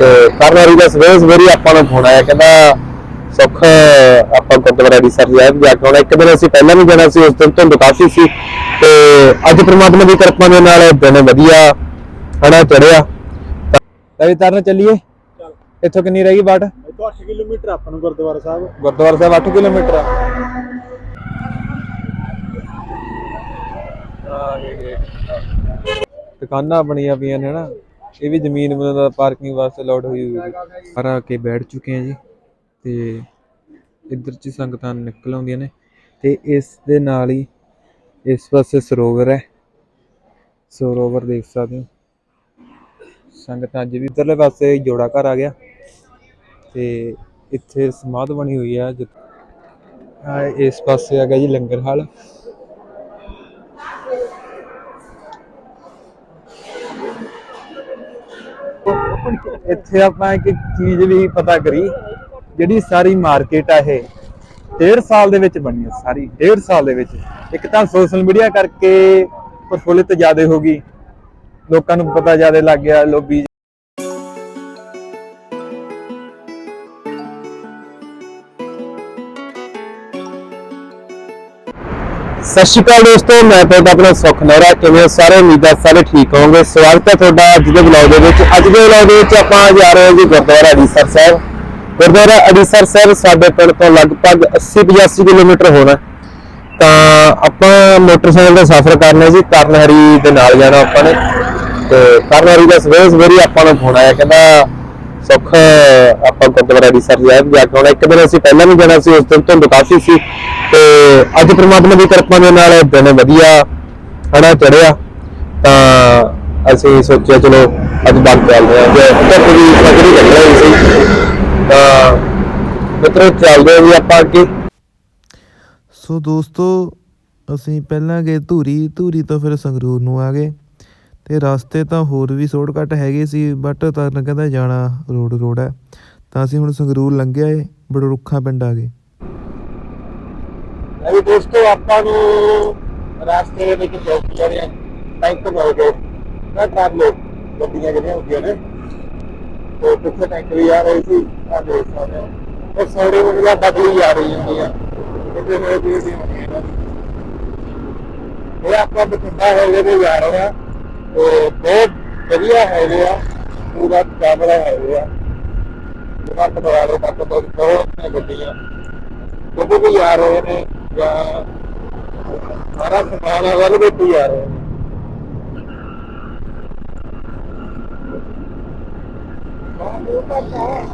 ਤੇ ਕਰਨਾਰੀ ਦਾ ਸਵੇਰੇ ਸਵੇਰੇ ਆਪਾਂ ਨੂੰ ਫੋਨ ਆਇਆ ਕਹਿੰਦਾ ਸੁੱਖ ਆਪਾਂ ਗੁਰਦੁਆਰਾ ਦੀ ਸਰ ਸਾਹਿਬ ਜਾ ਕੇ ਆਉਣਾ। ਇੱਕ ਦਿਨ ਅਸੀਂ ਪਹਿਲਾਂ ਵੀ ਜਾਣਾ ਸੀ ਉਸ ਦਿਨ ਧੁੰਦ ਕਾਫੀ ਸੀ। ਤੇ ਅੱਜ ਪ੍ਰਮਾਤਮਾ ਦੀ ਕਿਰਪਾ ਦੇ ਨਾਲ ਦਿਨ ਵਧੀਆ ਹਨਾ ਚੜਿਆ ਤਵੇ ਤਰਨ ਚੱਲੀਏ। ਇੱਥੋਂ ਕਿੰਨੀ ਰਹੀ ਬਾਟ? ਇੱਥੋਂ 8 ਕਿਲੋਮੀਟਰ ਆਪਾਂ ਨੂੰ ਗੁਰਦੁਆਰਾ ਸਾਹਿਬ। ਗੁਰਦੁਆਰਾ ਸਾਹਿਬ 8 ਕਿਲੋਮੀਟਰ ਆ। ਦੁਕਾਨਾਂ ਬਣੀਆਂ ਪਈਆਂ ਨੇ ਨਾ ਇਹ ਵੀ ਜ਼ਮੀਨ ਦਾ ਪਾਰਕਿੰਗ ਵਾਸਤੇ ਲੋਡ ਹੋਈ ਹੋਈ ਹੈ ਪਰ ਆ ਕੇ ਬੈਠ ਚੁੱਕੇ ਆ ਜੀ ਤੇ ਇੱਧਰ ਚ ਸੰਗਤਾਂ ਨਿਕਲ ਆਉਂਦੀਆਂ ਨੇ ਤੇ ਇਸ ਦੇ ਨਾਲ ਹੀ ਇਸ ਪਾਸੇ ਸਰੋਵਰ ਹੈ। ਸਰੋਵਰ ਦੇਖ ਸਕਦੇ ਹੋ। ਸੰਗਤਾਂ ਅੱਜ ਵੀ ਇੱਧਰਲੇ ਪਾਸੇ ਜੋੜਾ ਘਰ ਆ ਗਿਆ ਤੇ ਇੱਥੇ ਸਮਾਧ ਬਣੀ ਹੋਈ ਆ ਜਿ- ਇਸ ਪਾਸੇ ਆ ਗਿਆ ਜੀ ਲੰਗਰ ਹਾਲ। ਇੱਥੇ ਆਪਾਂ ਇੱਕ ਚੀਜ਼ ਵੀ ਪਤਾ ਕਰੀ, ਜਿਹੜੀ ਸਾਰੀ ਮਾਰਕੀਟ ਆ ਇਹ। ਡੇਢ ਸਾਲ ਦੇ ਵਿੱਚ ਬਣੀ ਹੈ ਸਾਰੀ, ਡੇਢ ਸਾਲ ਦੇ ਵਿੱਚ। ਇੱਕ ਤਾਂ ਸੋਸ਼ਲ ਮੀਡੀਆ ਕਰਕੇ ਪ੍ਰਫੁੱਲਿਤ ਜ਼ਿਆਦਾ ਹੋ ਗਈ। ਲੋਕਾਂ ਨੂੰ ਪਤਾ ਜ਼ਿਆਦਾ ਲੱਗ ਗਿਆ, ਲੋਬੀ ਸਤਿ ਸ਼੍ਰੀ ਅਕਾਲ ਦੋਸਤੋ, ਮੈਂ ਤੁਹਾਡਾ ਆਪਣਾ ਸੁਖ ਨਹਿਰਾ ਕਿਵੇਂ ਸਾਰੇ ਉਮੀਦਾਂ ਸਾਰੇ ਠੀਕ ਹੋਵੋਗੇ। ਸਵਾਗਤ ਹੈ ਤੁਹਾਡਾ ਅੱਜ ਦੇ ਵਲੌਗ ਦੇ ਵਿੱਚ। ਅੱਜ ਦੇ ਵਲੌਗ ਦੇ ਵਿੱਚ ਆਪਾਂ ਜਾ ਰਹੇ ਹਾਂ ਜੀ ਗੁਰਦੁਆਰਾ ਅੜੀਸਰ ਸਾਹਿਬ। ਗੁਰਦੁਆਰਾ ਅੜੀਸਰ ਸਾਹਿਬ ਸਾਡੇ ਪਿੰਡ ਤੋਂ ਲਗਭਗ 80 85 ਕਿਲੋਮੀਟਰ ਹੋਣਾ ਤਾਂ ਆਪਾਂ ਮੋਟਰਸਾਈਕਲ ਦਾ ਸਫ਼ਰ ਕਰਨਾ ਜੀ ਕਰਨਹਰੀ ਦੇ ਨਾਲ ਜਾਣਾ ਆਪਾਂ ਨੇ। ਤੇ ਕਰਨਹਰੀ ਦਾ ਸਵੇਰੇ ਸਵੇਰੇ ਆਪਾਂ ਨੂੰ ਫੋਨ ਆਇਆ, ਕਹਿੰਦਾ ਸੁੱਖ ਆਪਾਂ ਗੁਰਦੁਆਰਾ ਅੜੀਸਰ ਸਾਹਿਬ ਜਾ ਕੇ ਆਉਣਾ। ਇੱਕ ਦਿਨ ਅਸੀਂ ਪਹਿਲਾਂ ਵੀ ਜਾਣਾ ਸੀ, ਉਸ ਦਿਨ ਧੁੰਦ ਕਾਫੀ ਸੀ। ਤੇ ਅੱਜ ਪ੍ਰਮਾਤਮਾ ਦੀ ਕਿਰਪਾ ਦੇ ਨਾਲ ਦਿਨ ਵਧੀਆ, ਹਨਾ ਚੜਿਆ ਤਾਂ ਅਸੀਂ ਸੋਚਿਆ, ਚਲੋ, ਅੱਜ ਬਾਗ ਚੱਲਦੇ ਹਾਂ। ਜੇ ਧੁੱਪ ਵੀ ਸਗੜੀ ਚੱਲ ਰਹੀ ਸੀ, ਤਾਂ ਮਿੱਤਰੋ, ਚੱਲਦੇ ਹਾਂ ਵੀ ਆਪਾਂ ਅੱਗੇ। ਸੋ ਦੋਸਤੋ, ਅਸੀਂ ਪਹਿਲਾਂ ਗਏ ਧੂਰੀ। ਧੂਰੀ ਤੋਂ ਫਿਰ ਸੰਗਰੂਰ ਨੂੰ ਆ ਗਏ। ਤੇ ਰਸਤੇ ਤਾਂ ਹੋਰ ਵੀ ਸ਼ਾਰਟਕਟ ਹੈਗੇ ਸੀ ਬਟ ਤਰਨ ਕਹਿੰਦਾ ਜਾਣਾ ਰੋਡ ਰੋਡ ਹੈ। ਤਾਂ ਅਸੀਂ ਹੁਣ ਸੰਗਰੂਰ ਲੰਘਿਆ ਏ ਬੜਰੁੱਖਾ ਪਿੰਡ ਆ ਗਏ। ਅਰੇ ਦੋਸਤੋ, ਆਪਾਂ ਨੂੰ ਰਾਸਤੇ ਦੇ ਵਿੱਚ ਚੌਕੀ ਜਾ ਰਹੇ ਟੈਂਕ ਮਿਲ ਗਏ। ਨਾ ਟਰੈਵਲੋ ਗੱਡੀਆਂ ਜਿਹੜੀਆਂ ਹੁੰਦੀਆਂ ਨੇ। ਉਹ ਪਿੱਛੇ ਟੈਂਕ ਵੀ ਆ ਰਹੀ ਸੀ, ਆ ਦੇਖ ਸਕਦੇ ਹੋ। ਉਹ ਸੌੜੇ ਮੁੰਡਿਆ ਬਦਲੀ ਆ ਰਹੀ ਹੁੰਦੀ ਆ। ਕਿਤੇ ਹੋਏ ਦੀ ਹੁੰਦੀ ਆ ਇਹ ਆਪਾਂ ਬਤੰਦਾ ਹੋ ਗਏ ਜਾ ਰਹੇ ਆ ਤੇ ਬਹੁਤ ਵਧੀਆ ਹੈਗੇ ਆ, ਪੂਰਾ ਕੈਮਰਾ ਹਾਈਵੇ ਆ। ਜਿਹੜਾ ਕਟਵਾਲੇ ਤੱਕ ਤੋਂ ਬਹੁਤ ਨੇ ਗੱਡੀਆਂ। ਜਦੋਂ ਵੀ ਆ ਰਹੇ ਨੇ ਜਾਂ ਸਾਰਾ ਸਮਾਨ ਆ ਵੱਲ ਵਿੱਚ ਆ ਰਹੇ ਨੇ।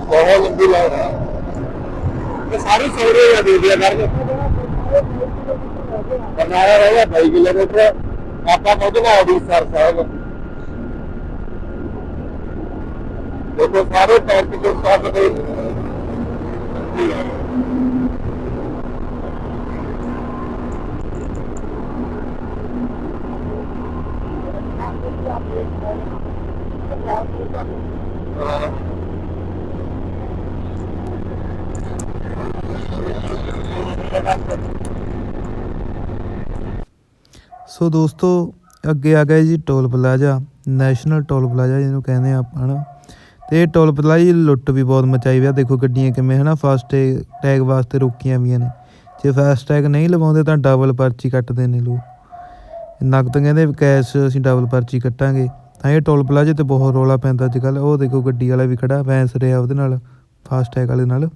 ਬਹੁਤ ਲੰਬੀ ਲਾਈਨ ਹੈ ਇਹ ਸਾਰੀ ਸੌਰੇ ਆ ਦੇ ਦਿਆ ਕਰਨ ਬਨਾਇਆ ਰਹੇਗਾ 2 ਕਿਲੋਮੀਟਰ। ਆਪਾਂ ਪਹੁੰਚਣਾ ਅੜੀਸਰ ਸਾਹਿਬ। ਦੇਖੋ ਸਾਰੇ ਟੈਂਕ ਤੋਂ ਸਟਾਪ ਦੇ ਸੋ ਦੋਸਤੋ, ਅੱਗੇ ਆ ਗਿਆ ਜੀ toll plaza, national toll plaza, ਜਿਹਨੂੰ ਕਹਿੰਦੇ ਆ ਆਪਾਂ ਹਨਾ ਤੇ ਇਹ ਟੋਲ ਪਲਾਜ਼ਾ ਲੁੱਟ ਵੀ ਬਹੁਤ ਮਚਾਈ ਵੀ ਆ। ਦੇਖੋ ਗੱਡੀਆਂ ਕਿਵੇਂ ਹਨਾ ਫਾਸਟ ਟੈਗ ਵਾਸਤੇ ਰੋਕੀਆਂ ਵੀਆਂ ਨੇ। ਜੇ ਫਾਸਟ ਟੈਗ ਨਹੀਂ ਲਵਾਉਂਦੇ ਤਾਂ ਡਬਲ ਪਰਚੀ ਕੱਟਦੇ ਨੇ ਲੋਕ। ਨਕਦ ਕਹਿੰਦੇ ਕੈਸ਼ ਅਸੀਂ ਡਬਲ ਪਰਚੀ ਕੱਟਾਂਗੇ। ਤਾਂ ਇਹ ਟੋਲ ਪਲਾਜ਼ੇ ਤੇ ਬਹੁਤ ਰੋਲਾ ਪੈਂਦਾ ਅੱਜ ਕੱਲ ਉਹ ਦੇਖੋ ਗੱਡੀ ਵਾਲਾ ਵੀ ਖੜਾ, ਬੈਂਸ ਰਿਹਾ ਉਹਦੇ ਨਾਲ ਫਾਸਟ ਟੈਗ ਵਾਲੇ ਨਾਲ।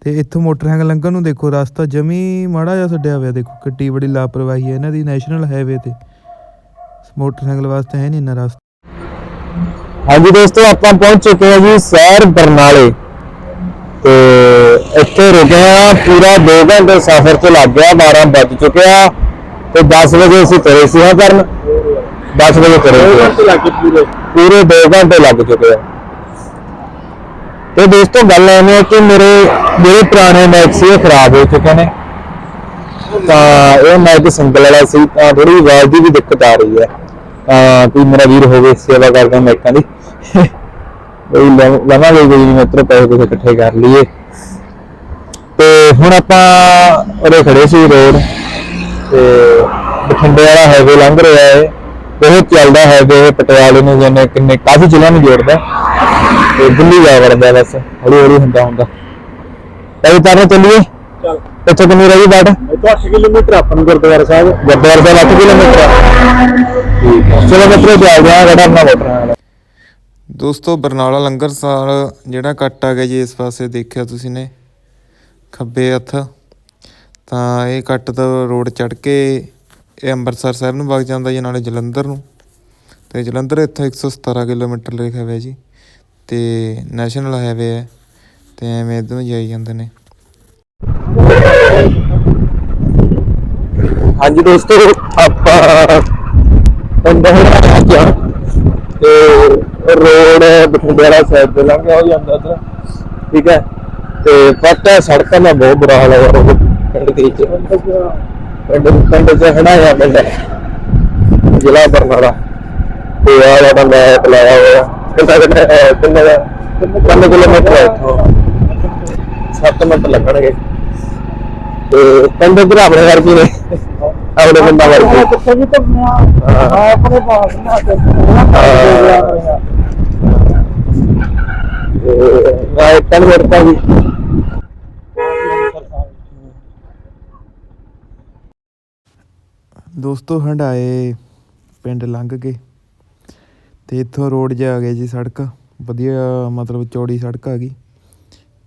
ਤੇ ਇੱਥੋਂ ਮੋਟਰਸਾਈਕਲ ਲੰਘਣ ਨੂੰ ਦੇਖੋ, ਰਸਤਾ ਜਮੀ ਮਾੜਾ ਜਿਹਾ ਛੱਡਿਆ ਹੋਇਆ। ਦੇਖੋ ਕਿੱਡੀ ਬੜੀ ਲਾਪਰਵਾਹੀ ਹੈ, ਇਹਨਾਂ ਦੀ ਨੈਸ਼ਨਲ ਹਾਈਵੇ ਤੇ। ਮੋਟਰਸਾਈਕਲ ਵਾਸਤੇ ਹੈ ਨਹੀਂ ਇੰਨਾ ਰਸਤਾ। ਹਾਂਜੀ ਦੋਸਤੋ ਆਪਾਂ ਪਹੁੰਚ ਚੁੱਕੇ ਹਾਂ ਜੀ ਸ਼ਹਿਰ ਬਰਨਾਲੇ। ਤੇ ਇੱਥੇ ਰੁਕੇ ਆ ਪੂਰਾ 2 ਘੰਟੇ ਸਫ਼ਰ ਤੇ ਲੱਗ ਗਿਆ 12 ਵੱਜ ਚੁੱਕਿਆ ਤੇ 10 ਵਜੇ ਅਸੀਂ ਤੁਰੇ ਸੀ ਹਾਂ ਕਰਨ। 10 ਵਜੇ ਤੁਰੇ ਸੀ। ਪੂਰੇ। ਪੂਰੇ 2 ਘੰਟੇ ਲੱਗ ਚੁੱਕੇ ਆ। ਤੇ ਦੋਸਤੋ ਗੱਲ ਐਵੇਂ ਹੈ ਕਿ ਮੇਰੇ ਜਿਹੜੇ ਪੁਰਾਣੇ ਮੈਕ ਸੀ ਇਹ ਖਰਾਬ ਹੋ ਚੁੱਕੇ ਨੇ। ਤਾਂ ਇਹ ਮੈਕ ਸਿੰਗਲ ਵਾਲਾ ਸੀ ਤਾਂ ਥੋੜੀ ਆਵਾਜ਼ ਦੀ ਵੀ ਦਿੱਕਤ ਆ ਰਹੀ ਹੈ। ਤਾਂ ਕੋਈ ਮੇਰਾ ਵੀਰ ਹੋਵੇ ਸੇਵਾ ਕਰਦਾ ਮੈਕਾਂ ਦੀ। ਲਵ- ਲਵਾਂਗੇ ਕੋਈ ਮਿੱਤਰ ਪੈਸੇ ਕੁਝ ਇਕੱਠੇ ਕਰ ਲਈਏ। ਤੇ ਹੁਣ ਆਪਾਂ ਉਰੇ ਖੜੇ ਸੀ ਰੋਡ ਤੇ ਬਠਿੰਡੇ ਵਾਲਾ ਹਾਈਵੇ ਲੰਘ ਰਿਹਾ ਹੈ ਬਹੁਤ ਚੱਲਦਾ ਹਾਈਵੇ ਪਟਿਆਲੇ ਨੂੰ ਜਾਨੇ ਕਿੰਨੇ ਕਾਫੀ ਜ਼ਿਲ੍ਹਿਆਂ ਨੂੰ ਜੋੜਦਾ। ਤੇ ਦਿੱਲੀ ਜਾ ਵੜਦਾ ਬਸ ਹੌਲੀ ਹੌਲੀ ਹੁੰਦਾ। ਹੁੰਦਾ ਕਈ ਤਰ੍ਹਾਂ ਚੱਲੀਏ। ਚੱਲ। ਇੱਥੇ ਕਿੰਨੀ ਰਹੀ ਬਾਟ ਇੱਥੋਂ 8 ਕਿਲੋਮੀਟਰ ਆਪਾਂ ਨੂੰ ਗੁਰਦੁਆਰਾ ਸਾਹਿਬ। ਗੁਰਦੁਆਰਾ ਸਾਹਿਬ 8 ਕਿਲੋਮੀਟਰ। ਠੀਕ ਹੈ। ਚਲੋ ਮਿੱਤਰੋ ਜਾ ਗਿਆ ਜਿਹੜਾ ਆਪਣਾ ਮੋਟਰ ਹੈ ਦੋਸਤੋ, ਬਰਨਾਲਾ ਲੰਗਰਸਾਲ ਜਿਹੜਾ ਕੱਟ ਆ ਗਿਆ ਜੀ, ਇਸ ਪਾਸੇ ਦੇਖਿਆ ਤੁਸੀਂ ਨੇ, ਖੱਬੇ ਹੱਥ। ਤਾਂ ਇਹ ਕੱਟ ਤੋਂ ਰੋਡ ਚੜ ਕੇ ਇਹ ਅੰਮ੍ਰਿਤਸਰ ਸਾਹਿਬ ਨੂੰ ਵਗ ਜਾਂਦਾ ਜੀ, ਨਾਲੇ ਜਲੰਧਰ ਨੂੰ। ਤੇ ਜਲੰਧਰ ਇੱਥੋਂ 117 ਕਿਲੋਮੀਟਰ ਲਿਖਿਆ ਹੋਇਆ ਜੀ, ਤੇ ਨੈਸ਼ਨਲ ਹਾਈਵੇ ਹੈ, ਤੇ ਐਵੇਂ ਇਧਰੋਂ ਜਾਈ ਜਾਂਦੇ ਨੇ। ਹਾਂਜੀ ਦੋਸਤੋ, ਆਪਾਂ ਪੰਦਹੜਾ ਆ। ਗਿਆ ਤੇ ਰੋਡ ਬਠਿੰਡਿਆਲਾ ਸਾਈਡ ਤੇ ਲੰਘਿਆ ਹੋ ਜਾਂਦਾ ਇੱਧਰ। ਠੀਕ ਹੈ? ਤੇ ਪਤਾ ਸੜਕਾਂ ਦਾ ਬਹੁਤ ਬੁਰਾ ਹਾਲ ਹੈ ਯਾਰ ਉਹ ਪਿੰਡ ਦੇ ਵਿੱਚ। ਪਿੰਡ ਪਿੰਡ ਚ ਹੜਾਇਆ ਪਿੰਡ। ਜ਼ਿਲ੍ਹਾ ਬਰਨਾਲਾ। ਤੇ ਆ ਜਿਹੜਾ ਮੈਪ ਲਾਇਆ ਹੋਇਆ। ਕਿੰਨਾ ਕਿੰਨਾ ਕਿੰਨਾ ਦਾ ਕਿਲੋਮੀਟਰ ਹੈ ਇੱਥੋਂ। 7 ਮਿੰਟ ਲੱਗਣਗੇ। ਤੇ ਪਿੰਡ ਇੱਧਰ ਆਪਣੇ ਵਰਗੇ ਨੇ। ਆਪਣੇ ਪਿੰਡਾਂ ਵਰਗੇ। ਆਪਣੇ ਪਾਸ ਨਾ ਤੇ ਤੇ ਵਰਤਾ ਜੀ ਦੋਸਤੋ ਹੰਡਾਏ ਪਿੰਡ ਲੰਘ ਕੇ ਤੇ ਇੱਥੋਂ ਰੋਡ ਜਿਹਾ ਆ ਗਿਆ ਜੀ ਸੜਕ। ਵਧੀਆ, ਮਤਲਬ ਚੌੜੀ ਸੜਕ ਆ ਗਈ।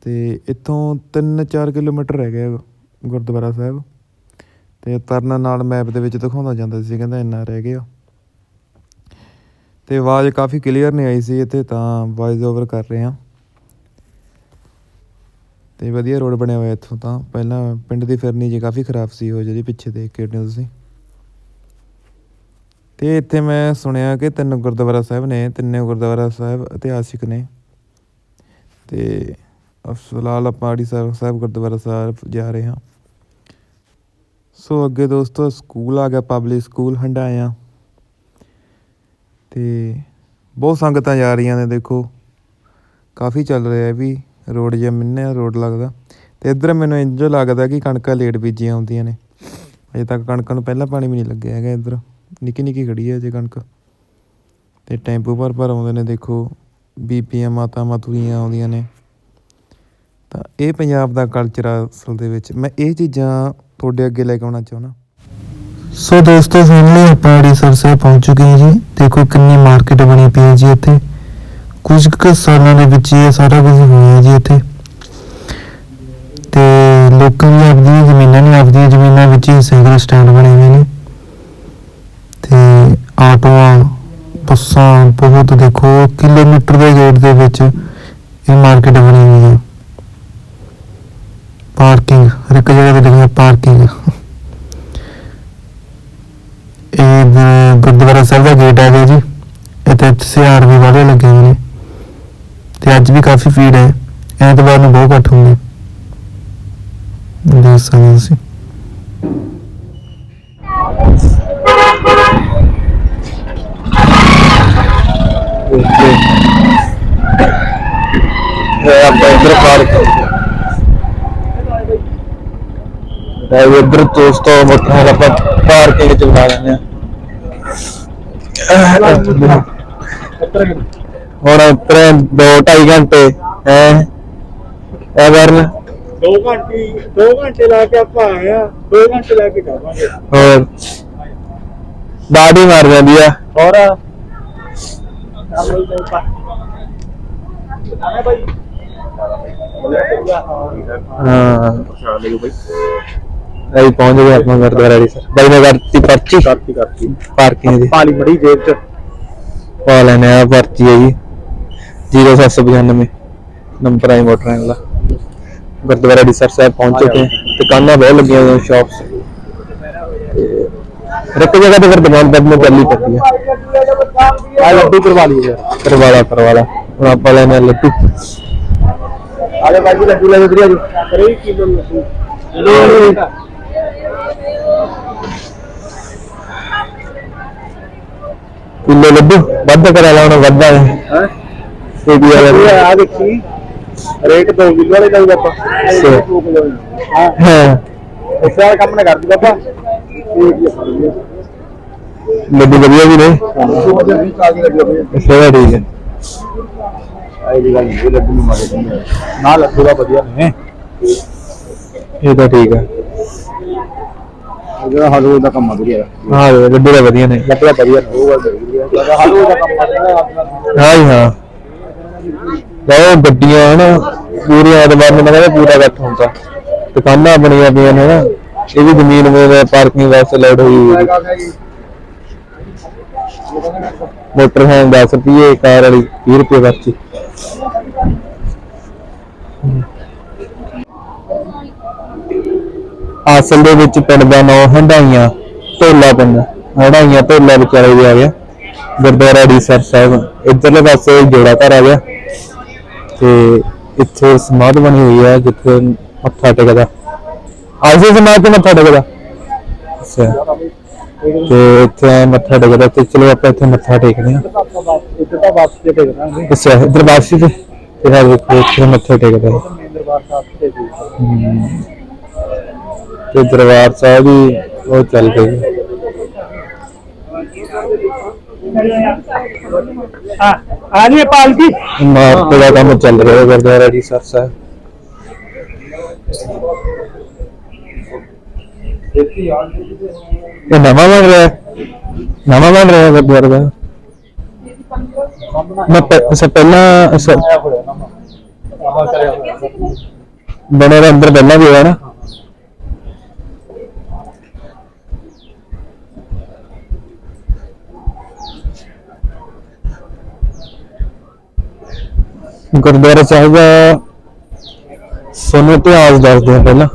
ਤੇ ਇੱਥੋਂ 3-4 ਕਿਲੋਮੀਟਰ ਰਹਿ ਗਿਆ ਗੁਰਦੁਆਰਾ ਸਾਹਿਬ। ਤੇ ਤਰਨ ਨਾਲ ਮੈਪ ਦੇ ਵਿੱਚ ਦਿਖਾਉਂਦਾ ਜਾਂਦਾ ਸੀ ਕਹਿੰਦਾ ਇੰਨਾ ਰਹਿ ਗਿਆ। ਤੇ ਆਵਾਜ਼ ਕਾਫੀ ਕਲੀਅਰ ਨਹੀਂ ਆਈ ਸੀ ਇੱਥੇ, ਤਾਂ ਵੌਇਸ ਓਵਰ ਕਰ ਰਹੇ ਹਾਂ। ਅਤੇ ਵਧੀਆ ਰੋਡ ਬਣਿਆ ਹੋਇਆ ਇੱਥੋਂ ਤਾਂ। ਪਹਿਲਾਂ ਪਿੰਡ ਦੀ ਫਿਰਨੀ ਜੀ ਕਾਫੀ ਖਰਾਬ ਸੀ ਉਹ ਜਿਹੜੀ ਪਿੱਛੇ ਦੇਖ ਕੇ ਹਟੇ ਹੋ ਤੁਸੀਂ। ਅਤੇ ਇੱਥੇ ਮੈਂ ਸੁਣਿਆ ਕਿ ਤਿੰਨ ਗੁਰਦੁਆਰਾ ਸਾਹਿਬ ਨੇ, ਤਿੰਨੇ ਗੁਰਦੁਆਰਾ ਸਾਹਿਬ ਇਤਿਹਾਸਿਕ ਨੇ। ਅਤੇ ਫਿਲਹਾਲ ਆਪਾਂ ਆੜੀ ਸਾਹਿਬ ਸਾਹਿਬ ਗੁਰਦੁਆਰਾ ਸਾਹਿਬ ਜਾ ਰਹੇ ਹਾਂ। ਸੋ ਅੱਗੇ ਦੋਸਤੋ, ਸਕੂਲ ਆ ਗਿਆ ਪਬਲਿਕ ਸਕੂਲ ਹੰਡਾਇਆ ਤੇ ਬਹੁਤ ਸੰਗਤਾਂ ਜਾ ਰਹੀਆਂ ਨੇ, ਦੇਖੋ। ਕਾਫੀ ਚੱਲ ਰਿਹਾ ਵੀ। ਰੋਡ ਜਿਹਾ ਮਿੰਨੇ ਰੋਡ ਲੱਗਦਾ। ਤੇ ਇੱਧਰ ਮੈਨੂੰ ਇੰਜ ਲੱਗਦਾ ਕਿ ਕਣਕਾਂ ਲੇਟ ਬੀਜੀਆਂ ਹੁੰਦੀਆਂ ਨੇ। ਅਜੇ ਤੱਕ ਕਣਕਾਂ ਨੂੰ ਪਹਿਲਾਂ ਪਾਣੀ ਵੀ ਨਹੀਂ ਲੱਗਿਆ ਹੈਗਾ ਇੱਧਰ। ਨਿੱਕੀ ਨਿੱਕੀ ਖੜੀ ਹੈ ਅਜੇ ਕਣਕ। ਤੇ ਟੈਂਪੂ ਭਰ ਭਰ ਆਉਂਦੇ ਨੇ, ਦੇਖੋ। ਬੀਬੀਆਂ, ਮਾਤਾ ਤੁਰੀਆਂ ਆਉਂਦੀਆਂ ਨੇ। ਤਾਂ ਇਹ ਪੰਜਾਬ ਦਾ ਕਲਚਰ ਆ ਅਸਲ ਦੇ ਵਿੱਚ। ਮੈਂ ਇਹ ਚੀਜ਼ਾਂ ਤੁਹਾਡੇ ਅੱਗੇ ਲੈ ਕੇ ਆਉਣਾ ਚਾਹੁੰਦਾ। ਸੋ ਦੋਸਤੋ ਫਾਈਨਲੀ ਆਪਾਂ ਅੜੀਸਰ ਸਾਹਿਬ ਪਹੁੰਚ ਚੁੱਕੇ ਹਾਂ ਜੀ। ਦੇਖੋ ਕਿੰਨੀ ਮਾਰਕੀਟ ਬਣੀ ਪਈ ਹੈ ਜੀ ਇੱਥੇ। ਕੁਝ ਕੁ ਸਾਲਾਂ ਦੇ ਵਿੱਚ ਇਹ ਸਾਰਾ ਕੁਝ ਹੋਇਆ ਜੀ ਇੱਥੇ। ਤੇ ਲੋਕਾਂ ਦੀ ਆਪਦੀਆਂ ਜ਼ਮੀਨਾਂ ਨੇ ਆਪਦੀਆਂ ਜ਼ਮੀਨਾਂ ਵਿੱਚ ਹੀ ਸਾਈਕਲ ਸਟੈਂਡ ਬਣੇ ਹੋਏ ਨੇ। ਤੇ ਆਟੋਆਂ, ਬੱਸਾਂ, ਬਹੁਤ ਦੇਖੋ, ਕਿਲੋਮੀਟਰ ਦੇ ਗੇਟ ਦੇ ਵਿੱਚ ਇਹ ਮਾਰਕੀਟ ਬਣੀ ਹੋਈ ਹੈ। ਪਾਰਕਿੰਗ, ਹਰ ਇੱਕ ਜਗ੍ਹਾ ਤੇ ਲਿਖਿਆ ਪਾਰਕਿੰਗ। ਇਹ ਗੁਰਦੁਆਰਾ ਸਾਹਿਬ ਦਾ ਗੇਟ ਆ ਗਿਆ ਜੀ। ਇੱਥੇ ਸਿਆਰ ਵੀ ਵਾਲੇ ਲੱਗੇ ਹੋਏ ਨੇ। ਤੇ ਅੱਜ ਵੀ ਕਾਫੀ ਭੀੜ ਹੈ। ਐਤਵਾਰ ਨੂੰ ਬਹੁਤ ਘੱਟ ਹੁੰਦੀ। ਦੇਖ ਸਕਦੇ ਹੋ ਤੁਸੀਂ। ਇਹ ਆਪਾਂ ਇੱਧਰ ਪਾਰਕ ਹੈ ਇੱਧਰ ਦੋਸਤੋ ਮੋਟਰ ਆਪਾਂ ਪਾਰਕਿੰਗ ਚ ਬਣਾ ਲੈਂਦੇ ਆ ਹੁਣ ਉੱਤਰੇ 2.5 ਘੰਟੇ ਹੈ? ਇਹ ਕਰਨ। 2 ਘੰਟੇ 2 ਘੰਟੇ ਲਾ ਕੇ ਆਪਾਂ ਆਏ ਆ 2 ਘੰਟੇ ਲਾ ਕੇ ਜਾਵਾਂਗੇ। ਹੋਰ? ਬਾਡੀ ਮਾਰ ਜਾਂਦੀ ਆ। ਹੋਰ? ਹਾਂ। ਅਸੀਂ ਪਹੁੰਚ ਗਏ ਆਪਾਂ ਗੁਰਦੁਆਰਾ ਦੀ ਸਰ ਬਾਈ ਨੇ ਕਰਤੀ ਪਰਚੀ। ਕਰਤੀ ਕਰਤੀ। ਪਾਰਕਿੰਗ ਦੀ। ਪਾਲੀ ਬੜੀ ਜੇਬ ਚ। ਪਾ ਲੈਣੇ ਆ ਪਰਚੀ ਹੈ ਜੀ। 0795 ਨੰਬਰ ਆਈ ਮੋਟਰਾਂ ਦਾ ਗੁਰਦੁਆਰਾ ਦੀ ਸਰ ਸਾਹਿਬ ਪਹੁੰਚ ਚੁੱਕੇ ਹਾਂ। ਦੁਕਾਨਾਂ ਬਹੁਤ ਲੱਗੀਆਂ ਹੋਈਆਂ ਸ਼ਾਪਸ ਇੱਕ ਜਗ੍ਹਾ ਤੇ ਫਿਰ ਦੁਕਾਨ ਬਦਲ ਚੱਲੀ ਪਈ ਆ। ਆ ਲੱਡੂ ਕਰਵਾ ਲਈ ਯਾਰ। ਕਰਵਾਲਾ ਕਰਵਾਲਾ। ਹੁਣ ਆਪਾਂ ਲੈਣੇ ਆ ਲੱਡੂ। ਆਲੇ ਬਾਜੀ ਲੱਡੂ ਲੈ ਵਧੀਆ ਜੀ। ਕਰੇ ਕਿਲੋ ਲੱਡੂ ਕਿਲੋ ਲੱਡੂ। ਵੱਧ ਕਰਾ ਲਾ ਹੁਣ ਵੱਧਾ ਹੈ ਹੈ? ਇਹ ਵੀ ਆ ਇਹ ਆ ਦੇਖੀ ਰੇਟ 2 ਕਿਲੋ ਵਾਲੇ ਲਾਉਂਦਾ ਆਪਾਂ ਅੱਛਾ। ਦੋ ਕਿੱਲੋ ਵਾਲੇ। ਹਾਂ ਹਾਂ ਇਸ ਵਾਰ ਕੰਮ ਨਾ ਕਰਦੀ ਬਾਬਾ ਇਹ ਕੀ ਹੈ ਲੱਡੂ ਵਧੀਆ ਵੀ ਨੇ ਉਹ ਵਧੀਆ ਵੀ ਕਾਗਜ਼ ਲੱਗੇ ਹੋਏ ਅੱਛਾ ਠੀਕ ਹੈ ਆਈ ਦੀ ਗੱਲ ਨਹੀਂ ਇਹ ਲੱਡੂ ਨਹੀਂ ਮਾਰੇ ਦਿੰਦੇ ਨਾ ਲੱਡੂ ਦਾ ਵਧੀਆ ਨੇ ਇਹ ਤਾਂ ਠੀਕ ਆ ਜਿਹੜਾ ਹਲਵੇ ਦਾ ਕੰਮ ਵਧੀਆ ਹਾਂ ਲੱਡੂ ਤਾਂ ਵਧੀਆ ਨੇ ਲੱਡੂ ਦਾ ਵਧੀਆ ਉਹ ਗੱਲ ਵਧੀਆ ਹਲਵੇ ਦਾ ਕੰਮ ਵਧੀਆ ਆਪਣਾ ਹਾਂ ਜੀ ਹਾਂ ਉਹ ਗੱਡੀਆਂ, ਹਨ ਪੂਰੀਆਂ ਐਤਵਾਰ ਨੂੰ ਕਹਿੰਦਾ ਪੂਰਾ ਇਕੱਠ ਹੁੰਦਾ। ਦੁਕਾਨਾਂ ਬਣੀਆਂ ਪਈਆਂ ਨੇ ਨਾ ਇਹ ਵੀ ਜ਼ਮੀਨ ਮੇਰੇ ਪਾਰਕਿੰਗ ਵਾਸਤੇ ਲੋਡ ਹੋਈ ਹੋਈ ਹੈ। ਮੋਟਰ ਹੈ 10 ਰੁਪਏ ਕਾਰ ਵਾਲੀ 20 ਰੁਪਏ ਵਰਤੀ ਅਸਲ ਦੇ ਵਿੱਚ ਪਿੰਡ ਦਾ ਨਾਂ ਹੰਡਾਈਆਂ ਢੋਲਾ ਪਿੰਡ। ਹੰਡਾਈਆਂ ਢੋਲਾ ਵਿਚਾਰੇ ਦੇ ਆ ਗਿਆ। ਗੁਰਦੁਆਰਾ ਰੀਸਰ ਸਾਹਿਬ। ਇੱਧਰਲੇ ਪਾਸੇ ਜੋੜਾ ਘਰ ਆ ਗਿਆ। ਤੇ ਇੱਥੇ ਸਮਾਧ ਬਣੀ ਹੋਈ ਹੈ, ਜਿੱਥੇ ਮੱਥਾ ਟੇਕਦਾ। ਆਜੇ ਸਮਾਧ ਤੇ ਮੱਥਾ ਟੇਕਦਾ। ਅੱਛਾ। ਤੇ ਇੱਥੇ ਐਂ ਮੱਥਾ ਟੇਕਦਾ ਤੇ ਚਲੋ ਆਪਾਂ ਇੱਥੇ ਮੱਥਾ ਟੇਕਦੇ ਹਾਂ। ਇੱਕ ਤਾਂ ਵਾਪਸ ਤੇ ਭੇਜਣਾ ਹੈ ਅੱਛਾ ਇੱਧਰ ਵਾਪਸੀ ਤੇ ਫਿਰ ਆ ਦੇਖੋ, ਇੱਥੇ ਮੱਥਾ ਟੇਕਦਾ ਹੈ। ਮੇਨ ਦਰਬਾਰ ਸਾਹਿਬ ਤੇ ਜੀ ਹਮ। ਤੇ ਦਰਬਾਰ ਸਾਹਿਬ ਵੀ ਉਹ ਚੱਲ ਰਹੀ ਹੈ ਹਾਂ ਆ ਰਹੀ ਹੈ ਪਾਲਕੀ ਇਮਾਰਤ ਦਾ ਕੰਮ ਚੱਲ ਰਿਹਾ ਹੈ ਗੁਰਦੁਆਰਾ ਜੀ ਸਰ ਸਾਹਿਬ। ਇਹ ਨਵਾਂ ਬਣ ਰਿਹਾ ਹੈ? ਨਵਾਂ ਬਣ ਰਿਹਾ ਹੈ ਗੁਰਦੁਆਰਾ। ਦਾ ਮੈਂ ਪਹਿਲਾਂ ਅੱਛਾ। ਬਣੇ ਦਾ ਅੰਦਰ ਪਹਿਲਾਂ ਵੀ ਹੋਇਆ ਨਾ। ਗੁਰਦੁਆਰਾ ਸਾਹਿਬ ਦਾ ਸਾਨੂੰ ਇਤਿਹਾਸ ਦੱਸਦੇ ਆ ਪਹਿਲਾਂ।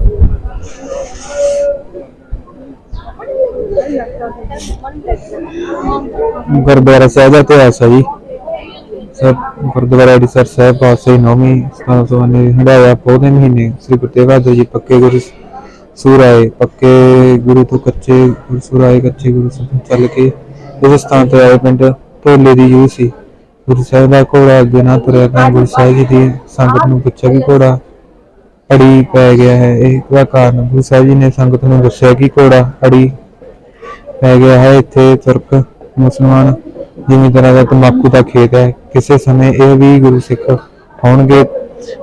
ਗੁਰਦੁਆਰਾ ਸਾਹਿਬ ਦਾ ਇਤਿਹਾਸ ਹੈ ਜੀ। ਸਭ ਗੁਰਦੁਆਰਾ ਅੜੀਸਰ ਸਾਹਿਬ ਪਾਸੇ ਨੌਵੀਂ 1792 ਹੰਡਾਇਆ ਪੌਦੇ ਮਹੀਨੇ ਸ੍ਰੀ ਗੁਰੂ ਤੇਗ ਬਹਾਦਰ ਜੀ ਪੱਕੇ ਗੁਰੂ ਸੂਰ ਆਏ। ਪੱਕੇ ਗੁਰੂ ਤੋਂ ਕੱਚੇ ਗੁਰੂ ਸੂਰ ਕੱਚੇ ਗੁਰੂ ਤੋਂ ਚੱਲ ਕੇ ਇਸ ਸਥਾਨ ਤੇ ਆਏ ਪਿੰਡ। ਢੋਲੇ ਦੀ ਯੂ ਸੀ। ਗੁਰੂ ਸਾਹਿਬ ਦਾ ਘੋੜਾ, ਅੱਗੇ ਨਾ ਤੁਰਿਆ ਤਾਂ ਗੁਰੂ ਸਾਹਿਬ ਜੀ ਦੀ ਸੰਗਤ ਨੂੰ ਪੁੱਛਿਆ ਕਿ ਘੋੜਾ ਅੜੀ ਪੈ ਗਿਆ ਹੈ, ਇਹ ਦਾ ਕਾਰਨ? ਗੁਰੂ ਸਾਹਿਬ ਜੀ ਨੇ ਸੰਗਤ ਨੂੰ ਦੱਸਿਆ ਕਿ ਘੋੜਾ ਅੜੀ ਪੈ ਗਿਆ ਹੈ, ਇੱਥੇ ਤੁਰਕ, ਮੁਸਲਮਾਨ ਜ਼ਿਮੀਂਦਾਰਾਂ ਦਾ ਤੰਬਾਕੂ ਦਾ ਖੇਤ ਹੈ, ਕਿਸੇ ਸਮੇਂ ਇਹ ਵੀ ਗੁਰੂ ਸਿੱਖ ਹੋਣਗੇ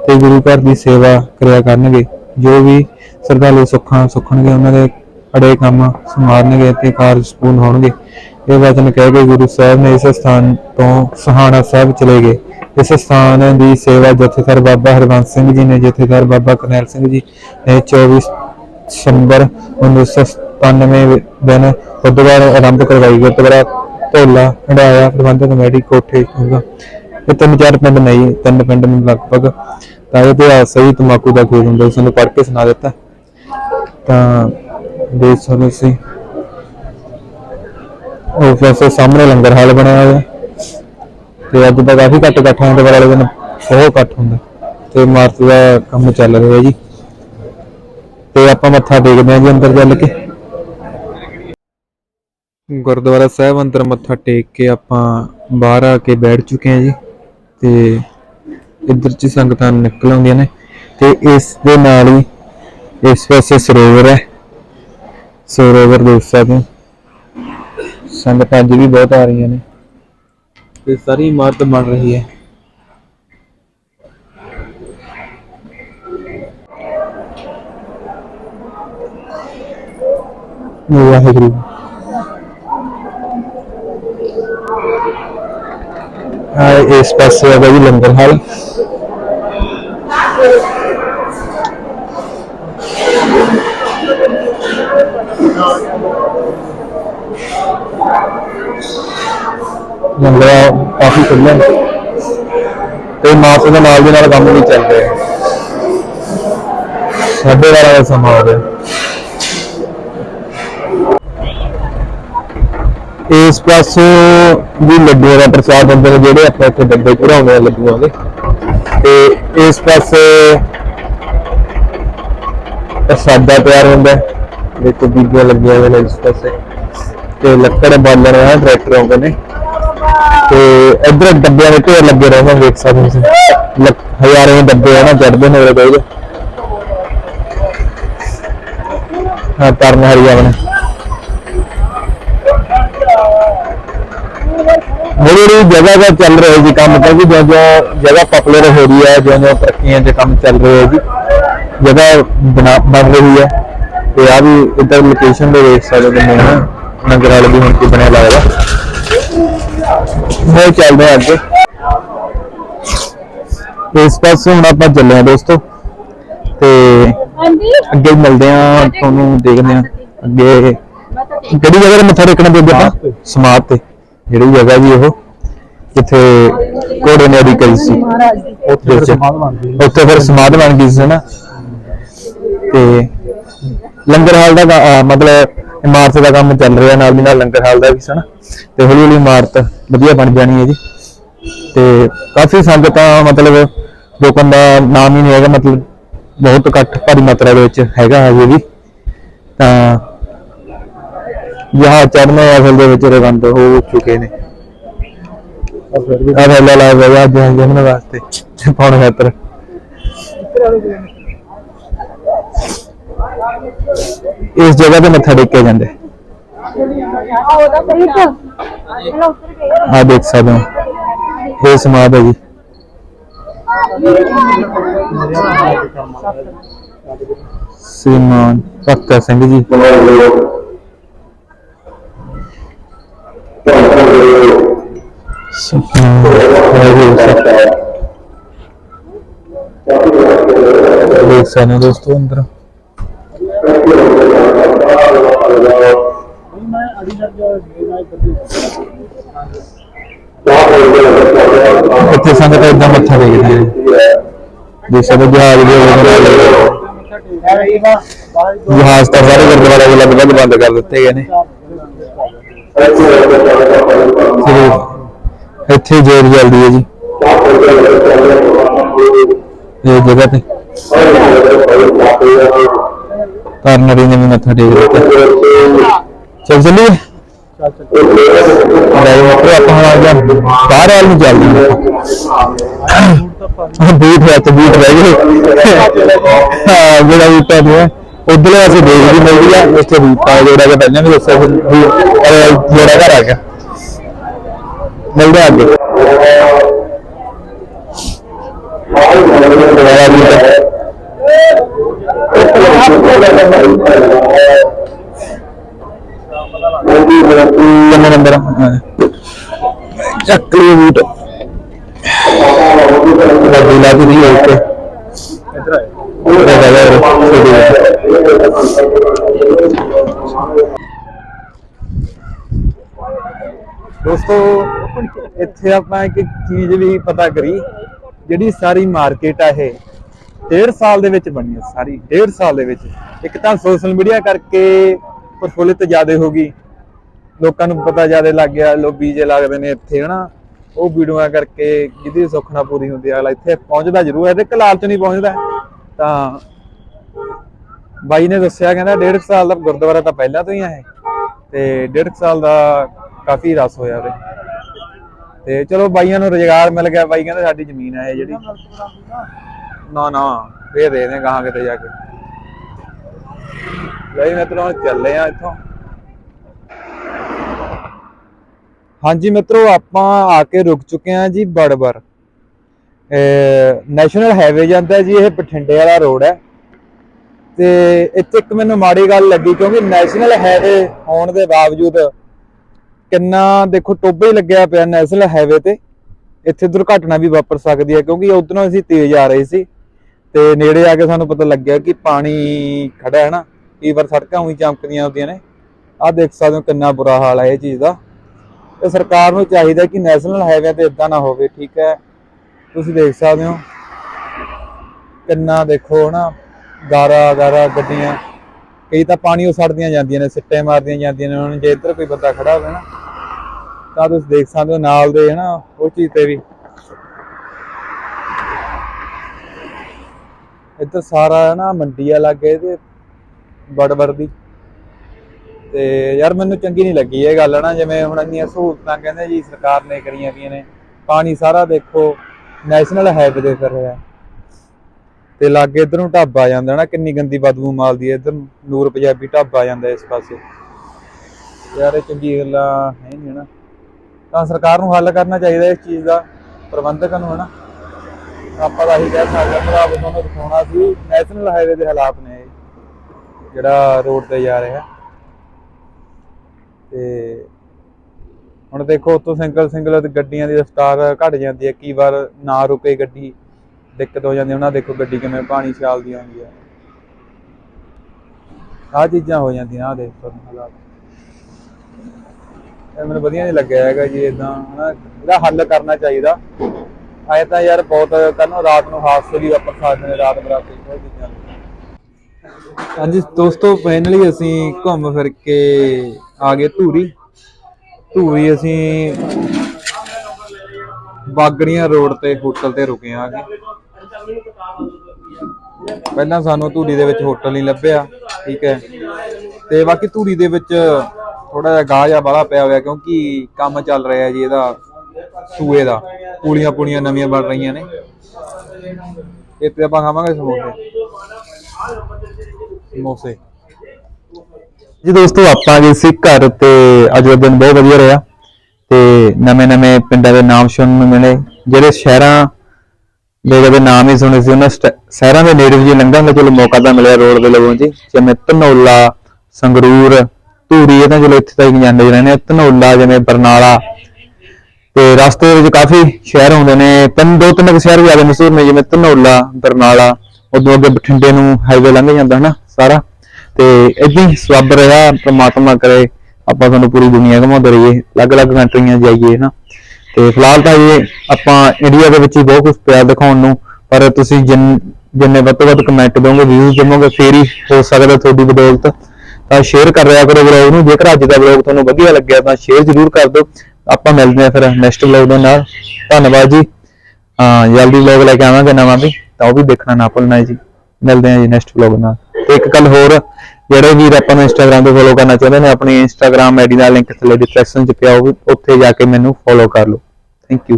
ਤੇ ਗੁਰੂ ਘਰ ਦੀ ਸੇਵਾ ਕਰਿਆ ਕਰਨਗੇ। ਜੋ ਵੀ ਸਰਦਾਲੂ ਸੁੱਖਾਂ ਸੁੱਖਣਗੇ, ਉਹਨਾਂ ਦੇ ਅੜੇ ਕੰਮ ਸਮਾਰਨਗੇ ਤੇ ਕਾਰਜ ਸਪੂਰਨ ਹੋਣਗੇ। ਇਹ ਵਚਨ ਕਹਿ ਕੇ ਗੁਰੂ ਸਾਹਿਬ ਨੇ ਇਸ ਸਥਾਨ ਤੋਂ ਸਹਾਣਾ ਸਾਹਿਬ ਚਲੇ ਗਏ। ਇਸ ਸਥਾਨ ਦੀ ਸੇਵਾ ਜਥੇਦਾਰ ਬਾਬਾ ਹਰਵੰਸ ਸਿੰਘ ਜੀ ਨੇ, ਜਥੇਦਾਰ ਬਾਬਾ ਕਰਨੈਲ ਸਿੰਘ ਜੀ ਨੇ 24 ਦਸੰਬਰ 1997 ਦਿਨ ਬੁੱਧਵਾਰ ਆਰੰਭ ਕਰਵਾਈ। ਗੁਰਦੁਆਰਾ ਢੋਲਾ ਖੰਡਾਇਆ ਪ੍ਰਬੰਧਕ ਕਮੇਟੀ, ਕੋਠੇ ਹੋਗਾ ਇਹ ਤਿੰਨ ਚਾਰ ਪਿੰਡ ਨਹੀਂ ਤਿੰਨ ਪਿੰਡ ਨੂੰ ਲਗਭਗ। ਤਾਂ ਇਹ ਇਤਿਹਾਸ ਸਹੀ ਤਮਾਕੂ ਦਾ ਖੇਤ ਹੁੰਦਾ ਉਸ ਨੂੰ ਪੜ੍ਹ ਕੇ ਸੁਣਾ ਦਿੱਤਾ। ਤਾਂ ਦੇਖ ਸਕਦੇ ਸੀ ਉਹ ਵੈਸੇ ਸਾਹਮਣੇ ਲੰਗਰ ਹਾਲ ਬਣਿਆ ਹੋਇਆ। ਤੇ ਅੱਜ ਤਾਂ ਕਾਫੀ ਘੱਟ ਇਕੱਠ ਹੋਣ ਵਾਲੇ ਦਿਨ ਬਹੁਤ ਘੱਟ ਹੁੰਦਾ। ਤੇ ਇਮਾਰਤ ਦਾ ਕੰਮ ਚੱਲ ਰਿਹਾ ਜੀ। ਤੇ ਆਪਾਂ ਮੱਥਾ ਟੇਕਦੇ ਹਾਂ ਜੀ ਅੰਦਰ ਚੱਲ ਕੇ। ਗੁਰਦੁਆਰਾ ਸਾਹਿਬ ਅੰਦਰ ਮੱਥਾ ਟੇਕ ਕੇ ਆਪਾਂ ਬਾਹਰ ਆ ਕੇ ਬੈਠ ਚੁੱਕੇ ਹਾਂ ਜੀ। ਤੇ ਇੱਧਰ ਚ ਸੰਗਤਾਂ ਨਿਕਲ ਆਉਂਦੀਆਂ ਨੇ। ਤੇ ਇਸ ਦੇ ਨਾਲ ਹੀ ਇਸ ਪਾਸੇ ਸਰੋਵਰ ਹੈ। ਸਰੋਵਰ ਦੇਖ ਸਕਦੇ ਹੋ। ਸੰਗਤਾਂ ਅੱਜ ਵੀ ਬਹੁਤ ਆ ਰਹੀਆਂ ਨੇ। ਤੇ ਸਾਰੀ ਇਮਾਰਤ ਬਣ ਰਹੀ ਹੈ। ਵਾਹਿਗੁਰੂ। ਆ ਇਸ ਪਾਸੇ ਹੈਗਾ ਜੀ ਲੰਗਰ ਹਾਲ। ਲੰਗਰ ਕਾਫੀ ਖੁੱਲ੍ਹਾ ਹੈ। ਤੇ ਮਾਸ ਦੇ ਨਾਲ ਦੇ ਨਾਲ ਕੰਮ ਵੀ ਚੱਲ ਰਿਹਾ ਸਾਡੇ ਵਾਲਾ ਦਾ ਸਮਾਂ ਹੋ ਗਿਆ ਇਸ ਪਾਸੋਂ ਵੀ ਲੱਡੂਆਂ ਦਾ ਪ੍ਰਸਾਦ ਹੁੰਦੇ ਨੇ ਜਿਹੜੇ ਆਪਾਂ ਇੱਥੇ ਡੱਬੇ ਭਰਾਉਂਦੇ ਆ ਲੱਡੂਆਂ ਦੇ। ਤੇ ਇਸ ਪਾਸੇ ਪ੍ਰਸਾਦਾ ਤਿਆਰ ਹੁੰਦਾ ਦੇਖੋ ਬੀਬੀਆਂ ਲੱਗੀਆਂ ਹੋਈਆਂ ਨੇ ਇਸ ਪਾਸੇ। ਤੇ ਲੱਕੜ ਬਾਲਣ ਆ ਟਰੈਕਟਰ ਆਉਂਦੇ ਨੇ। ਤੇ ਇਧਰ ਡੱਬਿਆਂ ਦੇ ਢੇਰ ਲੱਗੇ ਰਹਿੰਦੇ ਵੇਖ ਸਕਦੇ ਤੁਸੀਂ। ਹਜ਼ਾਰਾਂ ਦੇ ਡੱਬੇ ਆ ਨਾ ਚੜਦੇ ਨੇ ਉਰੇ ਕੋਈ ਹਾਂ, ਤਰਨ ਹਰੀ ਆਪਣੇ ਹੌਲੀ ਜਗ੍ਹਾ ਦਾ ਚੱਲ ਰਿਹਾ ਜੀ ਕੰਮ ਕਿਉਂਕਿ ਜਿਉਂ ਜਿਉਂ ਜਗ੍ਹਾ ਪਪੂਲਰ ਹੋ ਰਹੀ ਹੈ, ਜਿਉਂ ਜਿਉਂ ਤਰੱਕੀਆਂ ਦੇ ਕੰਮ ਚੱਲ ਰਹੇ ਹੈ ਜੀ। ਜਗ੍ਹਾ ਬਣਾ, ਬਣ ਰਹੀ ਹੈ। ਤੇ ਆ ਵੀ ਇੱਧਰ ਲੋਕੇਸ਼ਨ ਦੇ ਵੇਖ ਸਕਦੇ ਨੇ ਨਗਰ ਵਾਲੇ ਦੀ ਹੁਣ ਕੀ ਬਣਿਆ ਲੱਗਦਾ। ਮੈਂ ਚੱਲਦੇ ਹਾਂ ਅੱਗੇ ਇਸ ਪਾਸੇ ਹੁਣ ਆਪਾਂ ਚੱਲੇ ਹਾਂ ਦੋਸਤੋ। ਤੇ ਅੱਗੇ ਮਿਲਦੇ ਹਾਂ ਤੁਹਾਨੂੰ ਦੇਖਦੇ ਹਾਂ। ਅੱਗੇ ਕਿਹੜੀ ਜਗ੍ਹਾ ਤੇ ਮੱਥਾ ਟੇਕਣਾ ਬੇਬੇ ਆਪਾਂ ਸਮਾਧ ਤੇ। ਜਿਹੜੀ ਜਗ੍ਹਾ ਜੀ ਉਹ ਜਿੱਥੇ ਘੋੜੇ ਨੇ ਅੜੀ ਕਰੀ ਸੀ ਉੱਥੇ ਸਮਾਧ ਬਣ ਗਈ। ਉੱਥੇ ਫਿਰ ਸਮਾਧ ਬਣ ਗਈ ਸੀ ਨਾ ਤੇ ਲੰਗਰ ਹਾਲ ਦਾ ਮਤਲਬ ਇਮਾਰਤ ਦਾ ਕੰਮ ਚੱਲ ਰਿਹਾ ਨਾਲ ਦੀ ਨਾਲ ਲੰਗਰ ਹਾਲ ਦਾ ਵੀ ਸੀ ਨਾ ਤੇ ਹੌਲੀ ਹੌਲੀ ਇਮਾਰਤ ਵਧੀਆ ਬਣ ਜਾਣੀ ਹੈ ਜੀ। ਤੇ ਕਾਫੀ ਸੰਗਤਾਂ ਮਤਲਬ ਲੋਕਾਂ ਦਾ ਨਾਮ ਹੀ ਨਹੀਂ ਹੈਗਾ, ਮਤਲਬ ਬਹੁਤ ਘੱਟ ਭਾਰੀ ਮਾਤਰਾ ਦੇ ਵਿੱਚ ਹੈਗਾ ਹਜੇ ਵੀ ਤਾਂ ਜਹਾਜ਼ ਚੜ੍ਹਨੇ ਅਸਲ ਦੇ ਵਿੱਚ ਰਵੰਦ ਹੋ ਚੁੱਕੇ ਨੇ। ਆ ਵੇਲਾ ਲਾ ਗਿਆ ਜਹਾਜ਼ ਜਮਨ ਵਾਸਤੇ ਪਾਉਣ ਖਾਤਰ। ਇਸ ਜਗ੍ਹਾ ਤੇ ਮੱਥਾ ਟੇਕਿਆ ਜਾਂਦਾ ਆ ਦੇਖ ਸਕਦੇ ਹੋ। ਇਹ ਸਮਾਧ ਹੈ ਜੀ। ਸ੍ਰੀਮਾਨ ਭਗਤਾ ਸਿੰਘ ਜੀ। ਸਤਿਨਾਮ ਵਾਹਿਗੁਰੂ ਸਤਿ ਦੇਖ ਸਕਦੇ ਹੋ ਦੋਸਤੋ ਅੰਦਰ। ਇੱਥੇ ਸੰਗਤ ਇਦਾਂ ਮੱਥਾ ਟੇਕਦੀ ਹੈ ਦੇਖ ਸਕਦੇ ਹੋ ਜਹਾਜ਼ ਦੇ। ਜਹਾਜ਼ ਤਾਂ ਸਾਰੇ ਗੁਰਦੁਆਰੇ ਦੇ ਲਗਭਗ ਬੰਦ ਕਰ ਦਿੱਤੇ ਗਏ ਨੇ। ਤੇ ਇੱਥੇ ਜੋਰ ਜਲਦੀ ਹੈ ਜੀ। ਇਹ ਜਗ੍ਹਾ ਤੇ। ਕਰਨੜੀ ਨੇ ਵੀ ਮੱਥਾ ਟੇਕ ਦਿੱਤਾ। ਚੱਲ ਚੱਲੀਏ ਰਾਈ ਮੋਟਰ ਆਪਾਂ ਹੁਣ ਆ ਗਿਆ ਬਾਹਰ ਵਾਲ ਨੂੰ ਚੱਲਦੇ ਹਾਂ ਬੂਟ ਹੈ ਤੇ ਬੂਟ ਰਹਿ ਗਏ ਹਾਂ ਜਿਹੜਾ ਬੂਟਾ ਨੇ ਉਧਰਲੇ ਅਸੀਂ ਦੇਖ ਵੀ ਮਿਲਦੀ ਆ ਇਸ ਤੇ ਬੂਟਾ ਜਿਹੜਾ ਕਿ ਪਹਿਲਾਂ ਵੀ ਦੱਸਿਆ ਸੀ ਵੀ ਅਹ ਜਿਹੜਾ ਘਰ ਆ ਗਿਆ ਮਿਲਦੇ ਆ ਅੱਗੇ ਬੜਾ ਬੂਟਾ। ਕਿੰਨੇ ਨੰਬਰ ਹਾਂ। ਚੱਕ ਲਈ ਬੂਟ। ਗੱਡੀ ਲਾ ਦਿੱਤੀ ਹੈ ਉੱਤੇ ਇੱਧਰ ਦੋਸਤੋ ਇੱਥੇ ਆਪਾਂ ਇੱਕ ਚੀਜ਼ ਵੀ ਪਤਾ ਕਰੀ ਜਿਹੜੀ ਸਾਰੀ ਮਾਰਕੀਟ ਆ ਇਹ। ਡੇਢ ਸਾਲ ਦੇ ਵਿੱਚ ਬਣੀ ਹੈ ਸਾਰੀ ਡੇਢ ਸਾਲ ਦੇ ਵਿੱਚ। ਇੱਕ ਤਾਂ ਸੋਸ਼ਲ ਮੀਡੀਆ ਕਰਕੇ ਪ੍ਰਫੁੱਲਿਤ ਜ਼ਿਆਦਾ ਹੋ ਗਈ। ਲੋਕਾਂ ਨੂੰ ਪਤਾ ਜ਼ਿਆਦਾ ਲੱਗ ਗਿਆ ਲੋਕ ਬੀਜੇ ਲੱਗਦੇ ਨੇ ਇੱਥੇ, ਹਨਾ। ਉਹ ਵੀਡੀਓਆਂ ਕਰਕੇ ਜਿਹਦੀ ਸੁੱਖਣਾ ਪੂਰੀ ਹੁੰਦੀ ਆ, ਅਗਲਾ ਇੱਥੇ ਪਹੁੰਚਦਾ ਜ਼ਰੂਰ ਹੈ ਤੇ ਕਲਾਲ ਚ ਨਹੀਂ ਪਹੁੰਚਦਾ। ਤਾਂ ਬਾਈ ਨੇ ਦੱਸਿਆ, ਕਹਿੰਦਾ ਡੇਢ ਕੁ ਸਾਲ ਦਾ ਗੁਰਦੁਆਰਾ ਤਾਂ ਪਹਿਲਾਂ ਤੋਂ ਹੀ ਆ ਤੇ ਡੇਢ ਕੁ ਸਾਲ ਦਾ ਕਾਫੀ ਰਸ ਹੋਇਆ ਉਹਦੇ ਤੇ ਚਲੋ ਬਾਈਆਂ ਨੂੰ ਰੁਜ਼ਗਾਰ ਮਿਲ ਗਿਆ, ਬਾਈ ਕਹਿੰਦੇ ਸਾਡੀ ਜ਼ਮੀਨ ਹੈ ਜਿਹੜੀ। ਨਾ ਨਾ, ਫੇਰ ਦੇ ਦੇ ਗਾਹਾਂ ਕਿਤੇ ਜਾ ਕੇ। ਲਈ ਮਿੱਤਰੋ ਚੱਲੇ ਆ ਇੱਥੋਂ। ਹਾਂਜੀ ਮਿੱਤਰੋ, ਆਪਾਂ ਆ ਕੇ ਰੁਕ ਚੁੱਕੇ ਆ ਜੀ ਬੜਬਰ। ਨੈਸ਼ਨਲ ਹਾਈਵੇ ਜਾਂਦਾ ਜੀ, ਇਹ ਬਠਿੰਡੇ ਵਾਲਾ ਰੋਡ ਹੈ। ਤੇ ਇੱਥੇ ਇੱਕ ਮੈਨੂੰ ਮਾੜੀ ਗੱਲ ਲੱਗੀ, ਕਿਉਂਕਿ ਨੈਸ਼ਨਲ ਹਾਈਵੇ ਹੋਣ ਦੇ ਬਾਵਜੂਦ ਕਿੰਨਾ ਦੇਖੋ ਟੋਬੇ ਹੀ ਲੱਗਿਆ ਪਿਆ ਨੈਸ਼ਨਲ ਹਾਈਵੇ ਤੇ। ਇੱਥੇ ਦੁਰਘਟਨਾ ਵੀ ਵਾਪਰ ਸਕਦੀ ਹੈ, ਕਿਉਂਕਿ ਉਧਰੋਂ ਅਸੀਂ ਤੇਜ਼ ਆ ਰਹੇ ਸੀ। ਤੇ ਨੇੜੇ ਆ ਕੇ ਸਾਨੂੰ ਪਤਾ ਲੱਗਿਆ ਕਿ ਪਾਣੀ ਖੜਾ ਹੈ ਨਾ, ਕਈ ਵਾਰ ਸੜਕਾਂ ਉਹੀ ਚਮਕਦੀਆਂ ਹੁੰਦੀਆਂ ਨੇ। ਆਹ ਦੇਖ ਸਕਦੇ ਹੋ ਕਿੰਨਾ ਬੁਰਾ ਹਾਲ ਹੈ ਇਹ ਚੀਜ਼ ਦਾ। ਤੇ ਸਰਕਾਰ ਨੂੰ ਚਾਹੀਦਾ ਕਿ ਨੈਸ਼ਨਲ ਹਾਈਵੇ ਤੇ ਇਦਾਂ ਨਾ ਹੋਵੇ, ਠੀਕ ਹੈ? ਤੁਸੀਂ ਦੇਖ ਸਕਦੇ ਹੋ ਕਿੰਨਾ ਦੇਖੋ ਹਨਾ ਗਾਰਾ ਗਾਰਾ ਗੱਡੀਆਂ, ਕਈ ਤਾਂ ਪਾਣੀ ਉਹ ਸੜਦੀਆਂ ਜਾਂਦੀਆਂ ਨੇ, ਸਿੱਟੇ ਮਾਰਦੀਆਂ ਜਾਂਦੀਆਂ ਨੇ ਹੁਣ ਜੇ ਇੱਧਰ ਕੋਈ ਬੰਦਾ ਖੜਾ ਹੋਵੇ ਨਾ, ਤਾਂ ਤੁਸੀਂ ਦੇਖ ਸਕਦੇ ਹੋ ਨਾਲ ਦੇ ਹਨਾ ਉਹ ਚੀਜ਼ ਤੇ ਵੀ। ਇੱਧਰ ਸਾਰਾ ਨਾ, ਮੰਡੀ ਆ ਲੱਗੇ ਤੇ ਬੜਬੜ ਦੀ। ਤੇ ਯਾਰ ਮੈਨੂੰ ਚੰਗੀ ਨਹੀਂ ਲੱਗੀ ਇਹ ਗੱਲ ਨਾ ਜਿਵੇਂ ਹੁਣ ਇੰਨੀਆਂ ਸਹੂਲਤਾਂ ਕਹਿੰਦੇ ਜੀ ਸਰਕਾਰ ਨੇ ਕਰੀਆਂ ਗਈਆਂ ਨੇ। ਪਾਣੀ ਸਾਰਾ ਦੇਖੋ ਨੈਸ਼ਨਲ ਹਾਈਵੇ ਤੇ ਫਿਰ ਰਿਹਾ। ਤੇ ਲਾਗੇ ਇਧਰ ਢਾਬਾ ਜਾਂਦਾ ਨਾ ਕਿੰਨੀ ਗੰਦੀ ਬਦਬੂ ਮਾਲਦੀ ਹੈ, ਇਧਰ ਨੂਰ ਪੰਜਾਬੀ ਢਾਬਾ ਆ ਜਾਂਦਾ ਇਸ ਪਾਸੇ। ਯਾਰ ਇਹ ਚੰਗੀ ਗੱਲਾਂ ਹੈ ਨਹੀਂ ਨਾ ਤਾਂ ਸਰਕਾਰ ਨੂੰ ਹੱਲ ਕਰਨਾ ਚਾਹੀਦਾ ਇਸ ਚੀਜ਼ ਦਾ, ਪ੍ਰਬੰਧਕਾਂ ਨੂੰ, ਹਨਾ। ਆਪਾਂ ਤਾਂ ਇਹੀ ਕਹਿ ਸਕਦੇ ਹਾਂ, ਭਰਾ ਤੁਹਾਨੂੰ ਦਿਖਾਉਣਾ ਸੀ ਨੈਸ਼ਨਲ ਹਾਈਵੇ ਦੇ ਹਾਲਾਤ ਨੇ ਜਿਹੜਾ ਰੋਡ ਤੇ ਜਾ ਰਿਹਾ। ਤੇ ਹੁਣ ਦੇਖੋ, ਉੱਥੋਂ ਸਿੰਗਲ ਸਿੰਗਲ ਗੱਡੀਆਂ ਦੀ ਰਫ਼ਤਾਰ ਘਟ ਜਾਂਦੀ ਹੈ, ਕਈ ਵਾਰ ਨਾ ਰੁਕੇ ਗੱਡੀ, ਦਿੱਕਤ ਹੋ ਜਾਂਦੀ ਉਹਨਾਂ ਦੇਖੋ ਗੱਡੀ ਕਿਵੇਂ ਪਾਣੀ ਛਾਲਦੀ ਆਉਂਦੀ ਹੈ ਆਹ ਚੀਜ਼ਾਂ ਹੋ ਜਾਂਦੀਆਂ, ਆਹ ਦੇਖੋ ਹਾਲਾਤ। ਇਹ ਮੈਨੂੰ ਵਧੀਆ ਨਹੀਂ ਲੱਗਿਆ ਹੈਗਾ ਜੀ ਇਦਾਂ ਹਨਾ, ਇਹਦਾ ਹੱਲ ਕਰਨਾ ਚਾਹੀਦਾ। ਆਏ ਤਾਂ ਯਾਰ ਬਹੁਤ ਕੱਲ ਰਾਤ ਨੂੰ ਹਾਦਸੇ ਵੀ ਵਾਪਰ ਸਕਦੇ ਨੇ, ਰਾਤ ਬਰਾਤੇ ਬਹੁਤ ਚੀਜ਼ਾਂ ਹਾਂਜੀ, ਦੋਸਤੋ ਫਾਈਨਲੀ ਅਸੀਂ ਘੁੰਮ ਫਿਰ ਕੇ ਆ ਗਏ ਧੂਰੀ। ਧੂਰੀ ਅਸੀਂ ਬਾਗੜੀਆਂ ਰੋਡ ਤੇ, ਹੋਟਲ ਤੇ ਰੁਕੇ ਆ ਪਹਿਲਾਂ ਸਾਨੂੰ ਧੂਰੀ ਦੇ ਵਿੱਚ ਹੋਟਲ ਨਹੀਂ ਲੱਭਿਆ, ਠੀਕ ਹੈ। ਤੇ ਬਾਕੀ ਧੂਰੀ ਦੇ ਵਿੱਚ ਥੋੜਾ ਜਿਹਾ ਗਾਹ ਜਿਹਾ ਬਾਹਲਾ ਪਿਆ ਹੋਇਆ, ਕਿਉਂਕਿ ਕੰਮ ਚੱਲ ਰਿਹਾ ਜੀ ਇਹਦਾ। ਸੂਏ ਦਾ। ਪੂਲੀਆਂ ਪੂਲੀਆਂ ਨਵੀਆਂ ਬਣ ਰਹੀਆਂ ਨੇ। ਇੱਥੇ ਆਪਾਂ ਖਾਵਾਂਗੇ ਸਮੋਸੇ। ਸਮੋਸੇ। ਜੀ ਦੋਸਤੋ, ਆਪਾਂ ਗਏ ਸੀ ਘਰ ਤੇ ਅੱਜ ਦਾ ਦਿਨ ਬਹੁਤ ਵਧੀਆ ਰਿਹਾ ਤੇ ਨਵੇਂ ਨਵੇਂ ਪਿੰਡਾਂ ਦੇ ਨਾਮ ਸੁਣਨ ਨੂੰ ਮਿਲੇ। ਜਿਹੜੇ ਸ਼ਹਿਰਾਂ ਦੇ ਕਦੇ ਨਾਮ ਹੀ ਸੁਣੇ ਸੀ, ਉਹਨਾਂ ਸ਼ਹਿਰਾਂ ਦੇ ਨੇੜੇ ਜੀ ਲੰਘਣ ਦਾ ਚਲੋ ਮੌਕਾ ਤਾਂ ਮਿਲਿਆ ਰੋਡ ਦੇ ਲੋਗੋਂ ਜੀ। ਜਿਵੇਂ ਧਨੋਲਾ, ਸੰਗਰੂਰ, ਧੂਰੀ, ਇਹ ਚਲੋ ਇੱਥੇ ਤਾਂ ਹੀ ਜਾਂਦੇ ਰਹਿੰਦੇ ਆ ਜਿਵੇਂ ਬਰਨਾਲਾ ਤੇ ਰਸਤੇ ਦੇ ਵਿੱਚ ਕਾਫੀ ਸ਼ਹਿਰ ਹੁੰਦੇ ਨੇ। ਤਿੰਨ, ਦੋ, ਤਿੰਨ ਕੁ ਸ਼ਹਿਰ ਜ਼ਿਆਦਾ ਮਸ਼ਹੂਰ ਨੇ, ਜਿਵੇਂ ਧਨੌਲਾ, ਬਰਨਾਲਾ, ਉਦੋਂ ਅੱਗੇ ਬਠਿੰਡੇ ਨੂੰ ਹਾਈਵੇ ਲੰਘ ਜਾਂਦਾ ਹਨਾ ਸਾਰਾ। ਤੇ ਇਦਾਂ ਹੀ ਸਵੱਬ ਰਿਹਾ, ਪ੍ਰਮਾਤਮਾ ਕਰੇ, ਆਪਾਂ ਤੁਹਾਨੂੰ ਪੂਰੀ ਦੁਨੀਆ ਘੁਮਾਉਂਦੇ ਰਹੀਏ, ਅਲੱਗ-ਅਲੱਗ ਕੰਟਰੀਆਂ ਜਾਈਏ ਹਨਾ। ਤੇ ਫਿਲਹਾਲ ਤਾਂ ਇਹ ਆਪਾਂ ਇੰਡੀਆ ਦੇ ਵਿੱਚ ਹੀ ਬਹੁਤ ਕੁਝ ਪਿਆ ਦਿਖਾਉਣ ਨੂੰ, ਪਰ ਤੁਸੀਂ ਜਿੰਨ, ਜਿੰਨੇ ਵੱਧ ਤੋਂ ਵੱਧ ਕਮੈਂਟ ਦੋਗੇ ਵਿਊਜ਼ ਦੇਵੋਗੇ, ਫੇਰ ਹੀ ਹੋ ਸਕਦਾ ਤੁਹਾਡੀ ਬਦੌਲਤ ਤਾਂ ਸ਼ੇਅਰ ਕਰ ਰਿਹਾ ਕਰੋ ਵਲੌਗ ਨੂੰ। ਜੇਕਰ ਅੱਜ ਦਾ ਵਲੌਗ ਤੁਹਾਨੂੰ ਵਧੀਆ ਲੱਗਿਆ ਤਾਂ ਸ਼ੇਅਰ ਜ਼ਰੂਰ ਕਰ ਦਿਓ। ਆਪਾਂ ਮਿਲਦੇ ਹਾਂ ਫਿਰ ਨੈਕਸਟ ਵਲੌਗ ਦੇ ਨਾਲ। ਧੰਨਵਾਦ ਜੀ। ਹਾਂ, ਜਲਦੀ ਵਲੌਗ ਲੈ ਕੇ ਆਵਾਂਗੇ ਨਵਾਂ ਵੀ। ਤਾਂ ਉਹ ਵੀ ਦੇਖਣਾ ਨਾ ਭੁੱਲਣਾ ਜੀ। ਮਿਲਦੇ ਹਾਂ ਜੀ ਨੈਕਸਟ ਵਲੌਗ ਨਾਲ। ਤੇ ਇੱਕ ਗੱਲ ਹੋਰ, ਜਿਹੜੇ ਵੀਰ ਆਪਾਂ ਨੂੰ ਇੰਸਟਾਗ੍ਰam ਤੇ ਫੋਲੋ ਕਰਨਾ ਚਾਹੁੰਦੇ ਨੇ, ਆਪਣੀ ਇੰਸਟਾਗ੍ਰam ਆਈਡੀ ਦਾ ਲਿੰਕ ਥੱਲੇ ਡਿਸਕ੍ਰਿਪਸ਼ਨ 'ਚ ਪਿਆ, ਉਹ ਵੀ ਉੱਥੇ ਜਾ ਕੇ ਮੈਨੂੰ ਫੋਲੋ ਕਰ ਲਓ। Thank you